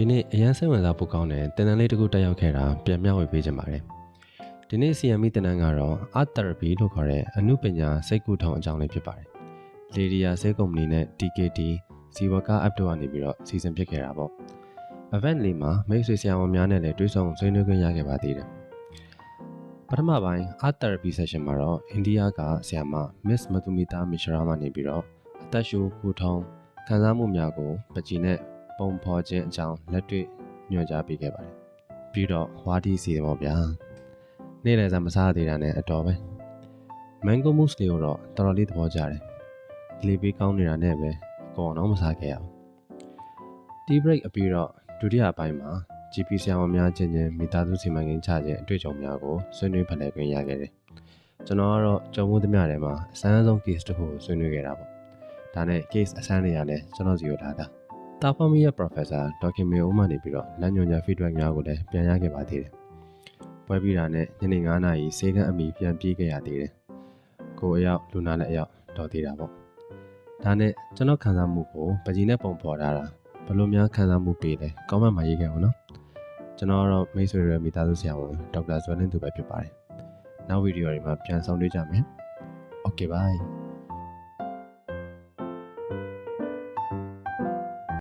ဒီနေ့အရန်စိတ်ဝင်စားဖို့ကောင်းတဲ့တင်တန်းလေးတစ်ခုတက်ရောက်ခဲ့တာပြန်မျှဝေပေးချင်ပါတယ်ဒီနေ့ CME တင်တန်းကတော့ Art Therapy လို့ခေါ်တဲ့အမှုပညာစိတ်ကူးထောင်အကြောင်းလေးဖြစ်ပါတယ်လေဒီယာဆေးကုမ္ပဏီနဲ့ TKT ဇီဝက App တို့ကနေပြီးတော့စီစဉ်ဖြစ်ခဲ့တာပေါ့ event လေးမှာမိတ်ဆွေဆရာဝန်များနဲ့လည်းတွေ့ဆုံဆွေးနွေးခွင့်ရခဲ့ပါသေးတယ်ပထမပိုင်း Art Therapy Session မှာတော့အိန္ဒိယကဆရာမ Miss Madhumita Mishra မှနေပြီးတော့အသက်ရှူကူထောင်ခံစားမှုများကိုပကြည်နဲ့ ပုံဖော်ခြင်းအကြောင်းလက်တွေ့ညွှန်ကြားပေးခဲ့ပါတယ်။ပြီးတော့ဝါဒီစီတယ်ပေါ့ဗျာ။နေ့လည်စာမစားသေးတာနဲ့အတော်ပဲ။ Mango Mousse လေးကိုတော့တော်တော်လေးသဘောကျတယ်။လေပေးကောင်းနေတာနဲ့ပဲအကောင်တော့မစားခဲ့ရဘူး။ Tea break အပြီးတော့ဒုတိယပိုင်းမှာ GP ဆရာဝန်များချင်းချင်းမိသားစုစီမံကိန်းချခြင်းအတွေ့အကြုံများကိုဆွေးနွေးဖလှယ်ခွင့်ရခဲ့တယ်။ကျွန်တော်ကတော့ကြုံမှုသမျှထဲမှာအဆန်းဆုံး case တစ်ခုကိုဆွေးနွေးခဲ့တာပေါ့။ဒါနဲ့ case အဆန်းတွေကလည်းကျွန်တော်စီကိုထားတာ။ တာဖမီရဲ့ professor ဒေါက်ခင်မေဦးမှနေပြီးတော့လမ်းညွှန်ကြား feedback များကိုလည်းပြန်ရခဲ့ပါသေးတယ်။ပွဲပြီးတာနဲ့ညနေ9:00နာရီစေကန်းအမီပြန်ပြေးခဲ့ရသေးတယ်။ကိုယ်အယောက်လူနာလည်းအယောက်တော်သေးတာပေါ့။ဒါနဲ့ကျွန်တော်ခံစားမှုကိုပကြီးနဲ့ပုံဖော်ထားတာဘယ်လိုများခံစားမှုပေးလဲကောင်းမှမရေးခဲ့အောင်နော်။ကျွန်တော်ကတော့မိတ်ဆွေတွေမိသားစုဆရာဝန်ဒေါက်တာဇွဲလင်းသူပဲဖြစ်ပါတယ်။နောက်ဗီဒီယိုတွေမှာပြန်ဆောင်တွေ့ကြမယ်။ Okay bye